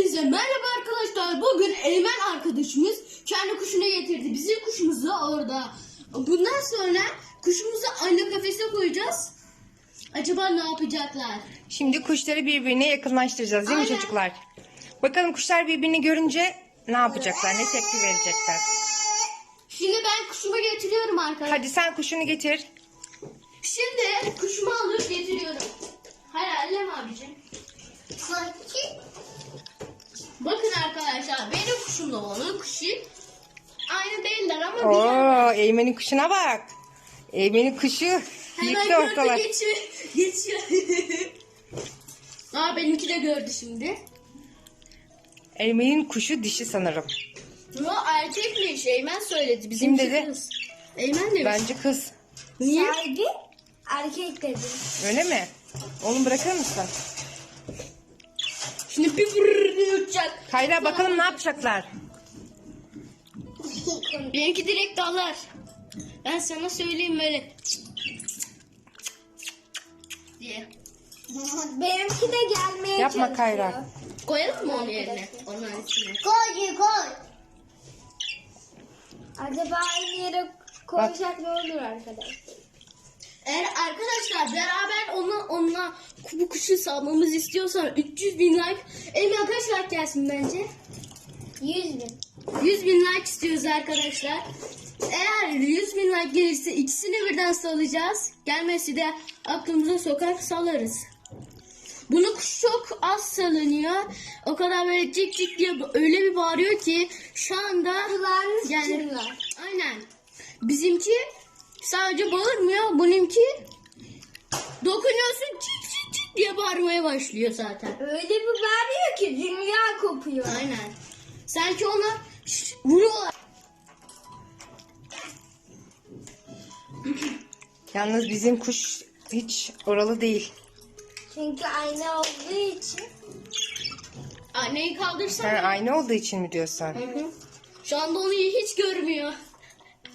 Hepinize merhaba arkadaşlar. Bugün Eymen arkadaşımız kendi kuşunu getirdi. Bizim kuşumuzu orada. Bundan sonra kuşumuzu aynı kafese koyacağız. Acaba ne yapacaklar? Şimdi kuşları birbirine yakınlaştıracağız değil mi Aynen. çocuklar? Bakalım kuşlar birbirini görünce ne yapacaklar, ne tepki verecekler. Şimdi ben kuşumu getiriyorum arkadaşlar. Hadi sen kuşunu getir. Şimdi kuşumu alıp getiriyorum. Hayır elleme abicim. Bakın arkadaşlar benim kuşumla onun kuşu aynı değiller ama bir Oo, Eymen'in kuşuna bak. Eymen'in kuşu Hemen gördü ortalar. geçiyor. geçiyor. Aa benimki de gördü şimdi. Eymen'in kuşu dişi sanırım. Bu erkekmiş. Eymen söyledi. Bizim Kim dedi? Kız. Eymen demiş. Bence kız. Niye? Sahibi erkek dedi. Öyle mi? Oğlum bırakır mısın? Şimdi bir vırrrr diye uçacak. Kayra bakalım ne yapacaklar. Benimki direkt dalar. Ben sana söyleyeyim böyle. diye. Benimki de gelmeye Yapma çalışıyor. Kayra. Koyalım mı onu yerine? Onun üstüne. Koy koy. Acaba aynı yere koysak ne olur arkadaşlar? Eğer arkadaşlar beraber onu onunla bu kuşu salmamızı istiyorsan 300 bin like. Eymen kaç like gelsin bence? 100 bin. 100 bin like istiyoruz arkadaşlar. Eğer 100 bin like gelirse ikisini birden salacağız. Gelmesi de aklımıza sokar salarız. Bunu kuş çok az salınıyor. O kadar böyle cik cik diye öyle bir bağırıyor ki şu anda Kulağınız Yani- çınlar. aynen. Bizimki sadece bağırmıyor. Bununki dokunuyorsun cik cik cik diye bağırmaya başlıyor zaten. Öyle bir bağırıyor ki dünya kopuyor. Aynen. Sanki ona şş, vuruyorlar. Yalnız bizim kuş hiç oralı değil. Çünkü aynı olduğu için Anneyi kaldırsana. Sen aynı olduğu için mi diyorsun? Hı hı. Şu anda onu hiç görmüyor.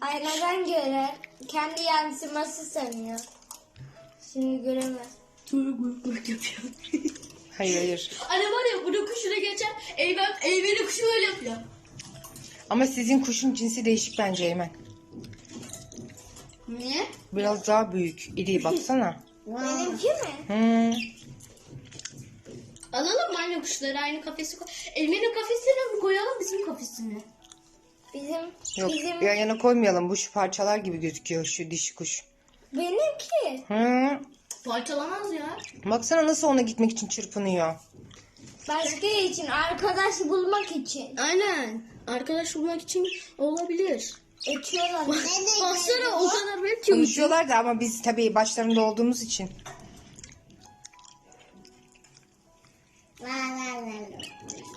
aynadan görer. Kendi yansıması sanıyor. Şimdi göremez. Tuğrul gurk gurk yapıyor. Hayır hayır. Anne var ya bunu kuşuna geçen Eymen, Eymen'in kuşu öyle yapıyor. Ama sizin kuşun cinsi değişik bence Eymen. Niye? Biraz daha büyük. İri baksana. Benimki mi? Hmm. Alalım mı aynı kuşları aynı kafese koy. Eymen'in kafesine mi koyalım bizim kafesine? Bizim Yok bizim yan yana koymayalım. Bu şu parçalar gibi gözüküyor şu dişi kuş. benimki. Hı. Parçalamaz ya. Baksana nasıl ona gitmek için çırpınıyor. Başka için, arkadaş bulmak için. Aynen. Arkadaş bulmak için olabilir. Ötüyorlar. Baksana o kadar belki uçuyor. Konuşuyorlar da ama biz tabii başlarında olduğumuz için.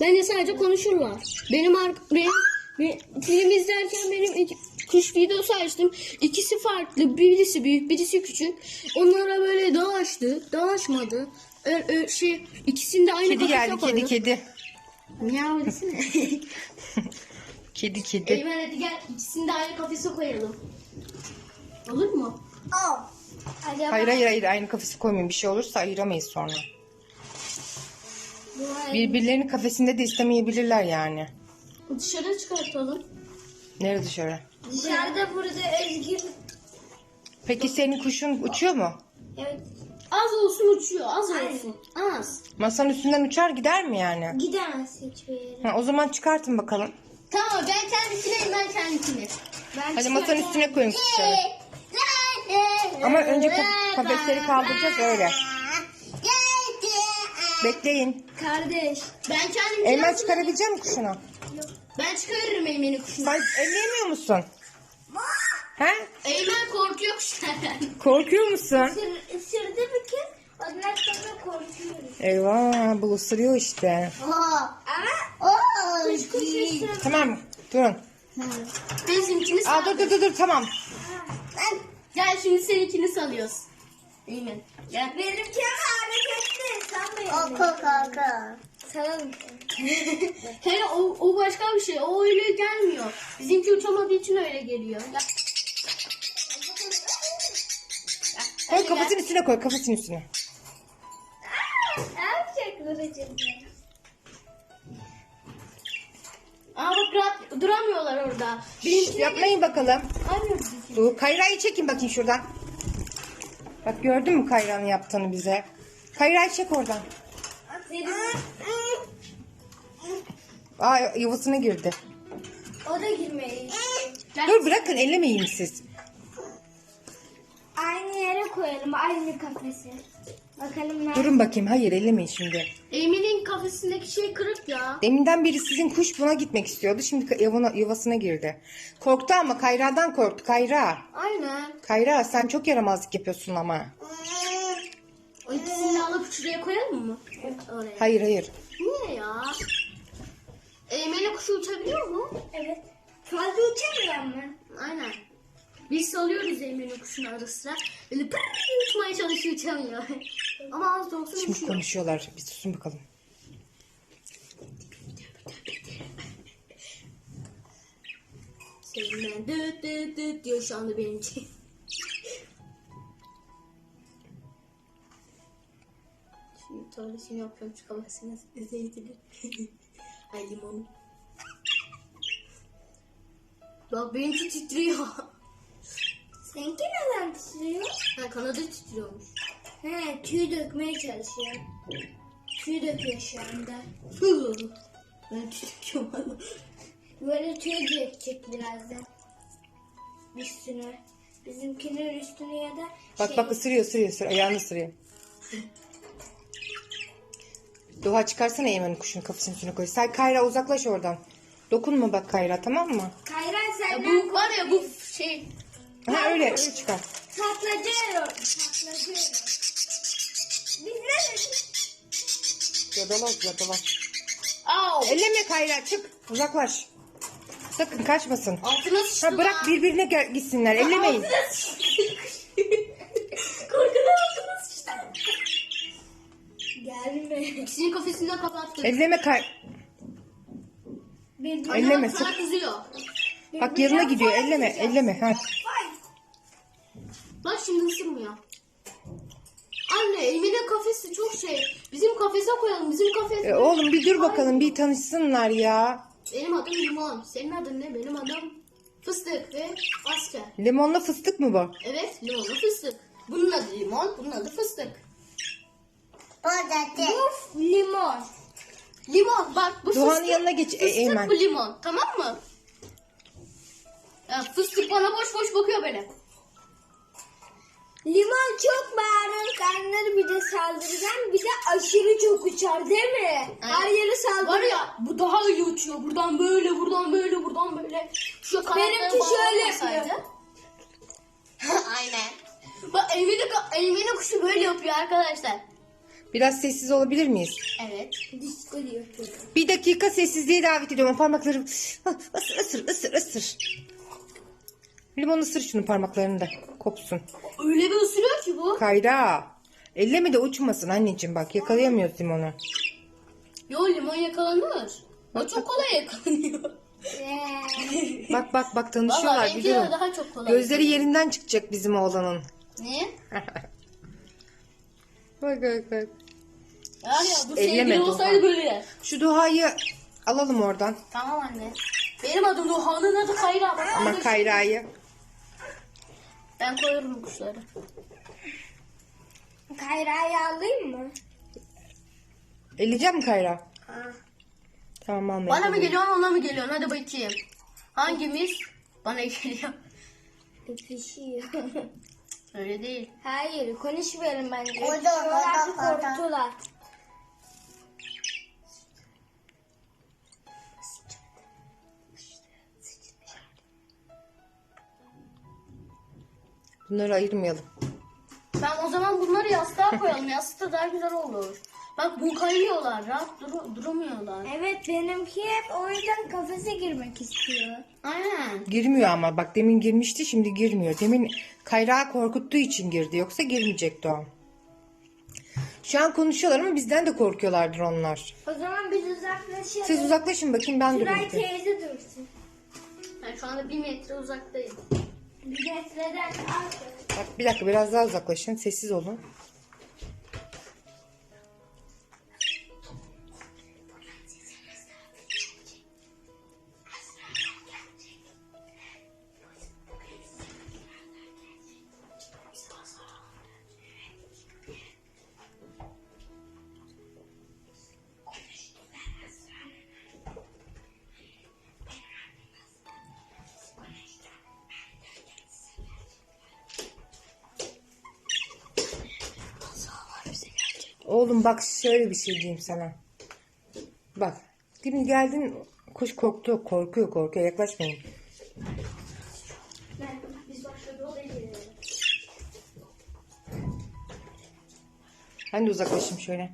Bence sadece konuşurlar. Benim ar benim, benim- film izlerken benim iki, kuş videosu açtım. İkisi farklı. Birisi büyük, birisi küçük. Onlara böyle dalaştı. Dalaşmadı. Ö, ö, şey ikisini de aynı Kedi kafese geldi koydu. kedi kedi. Miyav desene. Kedi kedi. Eymen hadi gel ikisini de aynı kafese koyalım. Olur mu? Acaba Hayır hayır hayır aynı kafesi koymayın. Bir şey olursa ayıramayız sonra. Birbirlerinin kafesinde de istemeyebilirler yani. Dışarı çıkartalım. Nereye dışarı? dışarıda burada özgür. Peki senin kuşun uçuyor mu? Evet. Az olsun uçuyor. Az Aynen. olsun. Az. Masanın üstünden uçar gider mi yani? Gidemez hiçbir yere. Ha, o zaman çıkartın bakalım. Tamam ben kendisine ben kendisine. Ben Hadi masanın üstüne koyun kuşları. Ama önce ka- kafesleri kaldıracağız öyle. Bekleyin. Kardeş. Ben kendim Eymen çıkarabilecek misin kuşunu? Ben çıkarırım Eymen'in kuşunu. Sen elleyemiyor musun? He? Eymen korkuyor kuşlardan. Korkuyor musun? Isır, ısırdı bir kez. Ondan sonra korkuyoruz. Eyvah bu ısırıyor işte. Ama kuş kuş ısırdı. Tamam durun. Bizimkini Aa, dur dur dur dur tamam. Gel şimdi seninkini salıyoruz. Eymen. Gel. Benimki hareketli. Sanmayın. Oku oku. Salalım. Hele o, o başka bir şey. O öyle gelmiyor. Bizimki uçamadığı için öyle geliyor. Gel. Koy kafasının üstüne koy kafasının üstüne. Ne yapacak babacığım? Aa bak rahat duramıyorlar orada. Benimkine Yapmayın bakalım. Hayır. Kayra'yı çekin bakayım şuradan. Bak gördün mü Kayra'nın yaptığını bize? Kayra'yı çek oradan. Aa yuvasına girdi. O da girmeyi. Dur bırakın ellemeyin siz. Aynı yere koyalım. Aynı kafese. Bakalım ne? Durun bakayım. Hayır ellemeyin şimdi. Emin'in kafesindeki şey kırık ya. Deminden beri sizin kuş buna gitmek istiyordu. Şimdi yuvana, yuvasına girdi. Korktu ama Kayra'dan korktu. Kayra. Aynen. Kayra sen çok yaramazlık yapıyorsun ama. O ikisini alıp şuraya koyalım mı? Oraya. Hayır hayır. Niye ya? Eymene kuşu uçabiliyor mu? Evet. Fazla uçamıyor mu? Aynen. Biz salıyoruz Eymen'in kuşunu ara sıra. Böyle pırr uçmaya çalışıyor uçamıyor. Ama az da olsa Şimdi uçuyor. konuşuyorlar. Bir susun bakalım. Sevinden düt düt düt diyor şu anda benim için. Şimdi tuvaletini yapıyorum şu kafasına zeytini. Ay limonu. Bak benimki titriyor. Seninki neden titriyor? Ha kanadı titriyormuş. He tüy dökmeye çalışıyor. Tüy döküyor şu anda. Ben titriyorum valla. Böyle tüy dökecek birazdan. Üstüne. Bizimkinin üstüne ya da Bak şey, bak ısırıyor ısırıyor ısırıyor. Ayağını ısırıyor. Doğa çıkarsana Eymen'in kuşun kafasının üstüne koy. Sen Kayra uzaklaş oradan. Dokunma bak Kayra tamam mı? Kayra sen bu var ya bu şey. Ha öyle öyle çıkar. Saklayacağım. Saklayacağım. Biz ne dedik? Yadalaş yadalaş. Au. Elleme Kayra çık uzaklaş. Sakın kaçmasın. Altına sıçtı Ha bırak birbirine gel- gitsinler ellemeyin. Altına sıçtı. Korkudan. Gelme. İkisinin kafesinden kapattı. Elleme Kay. Birbirine Elleme, Sana sık. kızıyor. Bak yerine gidiyor elleme elleme. Ha. Bak şimdi ısırmıyor. Anne Emine kafesi çok şey. Bizim kafese koyalım. Bizim kafes. E, oğlum bir dur bakalım bir tanışsınlar ya. Benim adım Limon. Senin adın ne? Benim adım Fıstık ve Asker. Limonla fıstık mı bu? Evet limonlu fıstık. Bunun adı limon, bunun adı fıstık. Uf limon. Limon bak bu Doğan'ın fıstık. yanına geç, e, Fıstık Eymen. bu limon tamam mı? Ya fıstık bana boş boş bakıyor böyle. Limon çok bağırır, karnları bir de saldırgan, bir de aşırı çok uçar değil mi? Her yere Var saldırır. ya bu daha iyi uçuyor. Buradan böyle, buradan böyle, buradan böyle. Şu kanatları Benimki şöyle bağlamasaydı. yapıyor. Aynen. Bak Emine, Emine kuşu böyle yapıyor arkadaşlar. Biraz sessiz olabilir miyiz? Evet. Disko yapıyor. Bir dakika sessizliğe davet ediyorum. Parmaklarım ısır ısır ısır ısır. Limon ısır şunun parmaklarını da kopsun. Öyle bir ısırıyor ki bu. Kayra. Elleme de uçmasın anneciğim bak yakalayamıyoruz limonu. Yo limon yakalanır. O çok kolay yakalanıyor. Ee, Bak bak bak tanışıyorlar benimkiler durun. daha çok kolay. Gözleri yerinden çıkacak bizim oğlanın. Niye? Bak bak bak. Yani ya bu sevgili Duhan. olsaydı böyle yer. Şu duayı alalım oradan. Tamam anne. Benim adım Duhan'ın adı Kayra. Bak, Ama. Kayra'yı. Ben koyuyorum kuşları. Kayra'yı alayım mı? Elleyecek mi Kayra? Ha. Tamam almayayım. Bana mı geliyorsun ona mı geliyorsun? Hadi bakayım. Hangimiz? Bana geliyor. Öpüşüyor. Öyle değil. Hayır konuşmayalım bence. Orada, orada, orada. korktular. Bunları ayırmayalım. Ben o zaman bunları yastığa koyalım. Yastıkta daha güzel olur. Bak bu kayıyorlar. Rahat duru- duramıyorlar. Evet benimki hep o yüzden kafese girmek istiyor. Aynen. Girmiyor ama bak demin girmişti şimdi girmiyor. Demin Kayra korkuttuğu için girdi yoksa girmeyecekti o. Şu an konuşuyorlar ama bizden de korkuyorlardır onlar. O zaman biz uzaklaşalım. Siz uzaklaşın bakayım ben Şuray durayım. teyze dursun. Ben şu anda bir metre uzaktayım. Bak bir dakika biraz daha uzaklaşın. Sessiz olun. Oğlum bak şöyle bir şey diyeyim sana. Bak. Demin geldin kuş korktu. Korkuyor korkuyor. Yaklaşmayın. Ben de uzaklaşayım şöyle.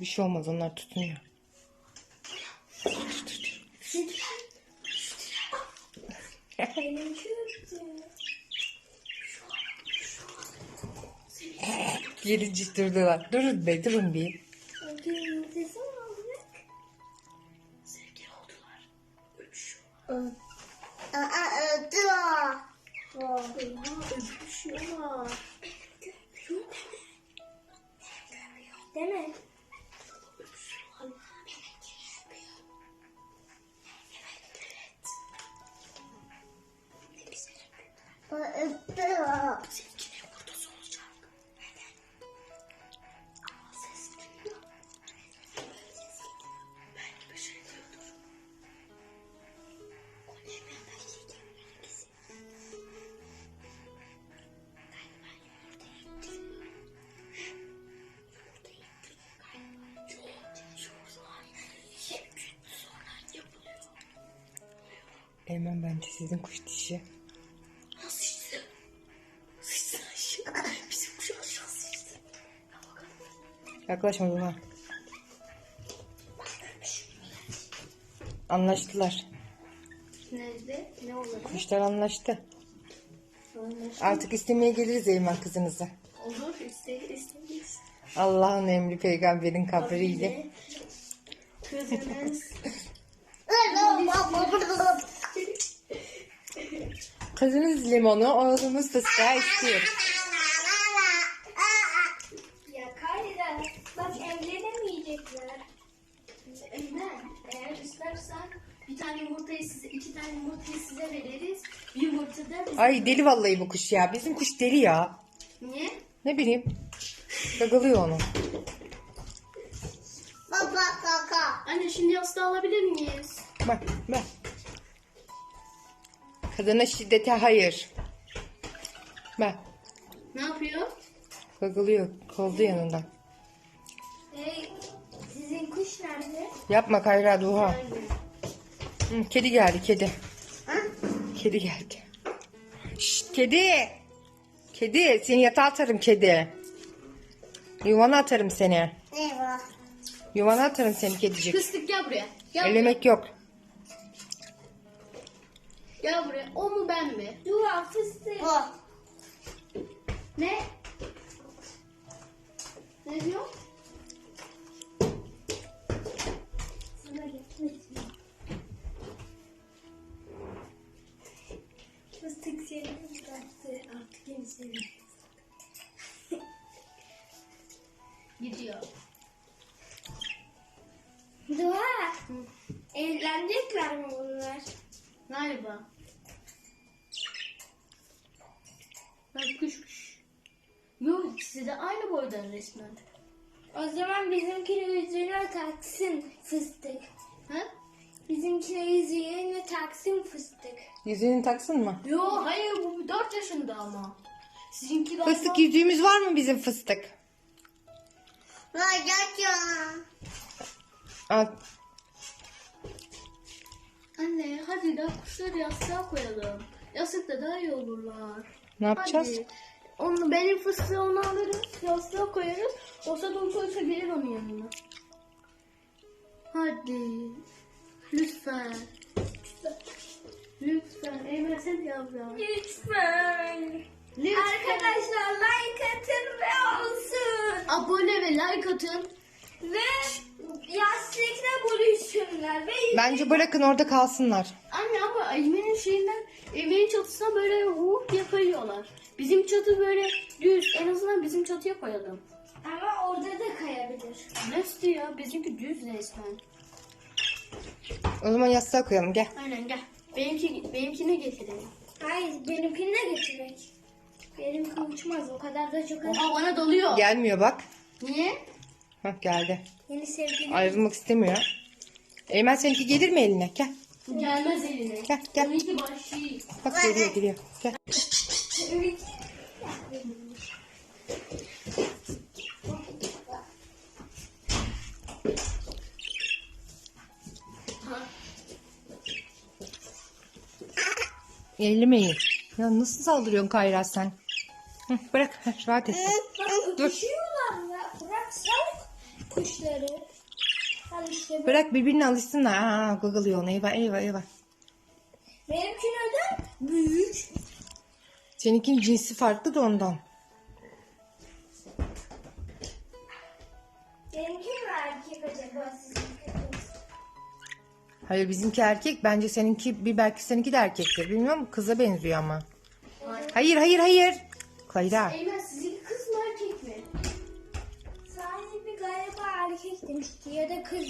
Bir şey olmaz onlar tutunuyor. Geri durdular. Durun be durun bir. Hemen bence sizin kuş dişi. Nasıl işte? Sıçsın aşağı. Bizim kuş aşağı sıçtı. Yaklaşma buna. Anlaştılar. Nerede? Ne oldu? Kuşlar anlaştı. Artık istemeye geliriz Eymen kızınızı. Olur. İste, istemeyiz. Allah'ın emri peygamberin kabriyle. Kızınız. Kızınız limonu, oğlumuz fıstığa istiyor. Ya Kayra bak evlenemeyecekler. Eymen, eğer istersen bir tane yumurtayı size, iki tane yumurtayı size veririz. Bir yumurta da. Ay deli vallahi bu kuş ya. Bizim kuş deli ya. Niye? Ne bileyim. Gagalıyor onu. Baba kaka. Anne şimdi yastığı alabilir miyiz? Bak bak. Kadına şiddete hayır. Bak. Ne yapıyor? Gagılıyor. Koldu yanından. Hey, sizin kuş nerede? Yapma Kayra Duha. Hı, kedi geldi kedi. Kedi geldi. Şşt kedi. Kedi seni yatağa atarım kedi. Yuvana atarım seni. Eyvah. Yuvana atarım seni kedicik. Fıstık gel buraya. Gel buraya. Elemek yok. Gel buraya. O mu ben mi? Dua fıstık. Ne? Ne diyor? Fıstık seni bıraktı. Artık kimse Gidiyor. Dua. Evlenecekler mi bunlar? Galiba. Bak kuş kuş. Yok ikisi de aynı resmen. O zaman bizimkine yüzüğüne taksın fıstık. Ha? Bizimkine yüzüğüne taksın fıstık. Yüzüğünü taksın mı? Yo hayır bu 4 yaşında ama. Sizinki galiba... Fıstık yüzüğümüz var mı bizim fıstık? Var ya. Al. Anne hadi daha kuşları yastığa koyalım. Yastıkta daha iyi olurlar. Ne yapacağız? Hadi. Onu benim fıstığı onu alırız. Yastığa koyarız. Olsa da olsa gelir onun yanına. Hadi. Lütfen. Lütfen. Eymen sen yavrum. Lütfen. Lütfen. Arkadaşlar like atın ve olsun. Abone ve like atın. Ve yastıkla buluşsunlar. Ve Bence bırakın orada kalsınlar. Anne ama Eymen'in şeyinden Eymen'in çatısına böyle vup diye kayıyorlar. Bizim çatı böyle düz. En azından bizim çatıya koyalım. ama orada da kayabilir. Nasıl ya? Bizimki düz resmen. O zaman yastığa koyalım gel. Aynen gel. Benimki, benimkini getirelim. Hayır benimkini de getirmek. Benimki uçmaz o kadar da çok Aa bana doluyor. Gelmiyor bak. Niye? Hah geldi. Yeni sevgilim. Ayrılmak istemiyor. Eymen seninki gelir mi eline? Gel. Bu gelmez eline. Gel, gel. Onunki vahşi. Bak geliyor geliyor. Gel. Ellemeyin. Ya nasıl saldırıyorsun Kayra sen? Hı, bırak rahat et. Bak öpüşüyorlar ya. Bıraksak kuşları. Hadi işte böyle. Bırak birbirine alışsınlar. Aa, gıgılıyor. Eyvah eyvah eyvah. Benimki neden büyük? Seninkinin cinsi farklı da ondan. Benimki mi erkek acaba sizinki? Hayır bizimki erkek. Bence seninki bir belki seninki de erkektir. Bilmiyorum kıza benziyor ama. Hayır hayır hayır. Kayra. Eymen sizinki kız mı erkek mi? Sahibi galiba erkek demişti ya da kız.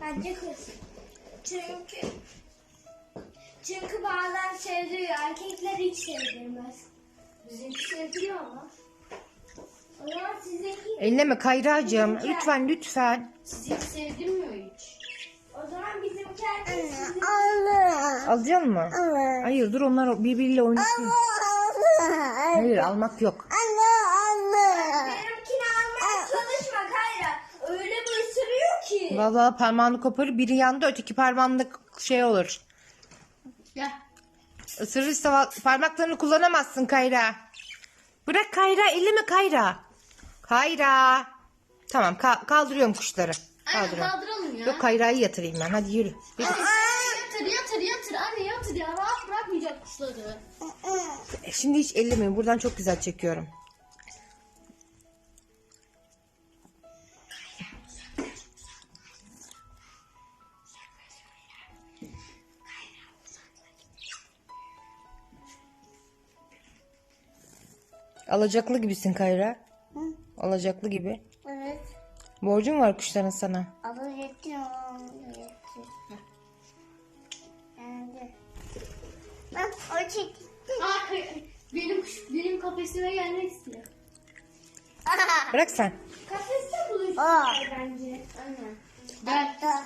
Bence kız. Çünkü çünkü bazen sevdiriyor. Erkekler hiç sevdirmez. Bizimki sevgili ama. O zaman sizinki Elleme Kayracığım. Lütfen lütfen. Sizinki sevdirmiyor hiç. o zaman bizimki erkek. sizin- Alacak mı? Hayır dur onlar birbiriyle oynasın. Hayır almak yok. Benimkini almaya çalışma Kayra. Öyle bir ısırıyor ki. Vallahi parmağını koparır biri yandı öteki parmağında şey olur. Gel. Isırırsa parmaklarını kullanamazsın Kayra. Bırak Kayra elleme Kayra. Kayra. Tamam ka- kaldırıyorum kuşları. Anne Kaldırıyorum. kaldıralım ya. Yok Kayra'yı yatırayım ben hadi yürü. yürü. Yatır yatır yatır anne yatır ya rahat bırakmayacak kuşları. E, Şimdi hiç ellemeyin buradan çok güzel çekiyorum. Alacaklı gibisin Kayra. Alacaklı gibi. Evet. Borcum var kuşların sana. Yani. Bak o çek. Aa, benim kuş, benim kafesime gelmek istiyor. Bırak sen. Kafeste buluştular bence. Aynen. Gel.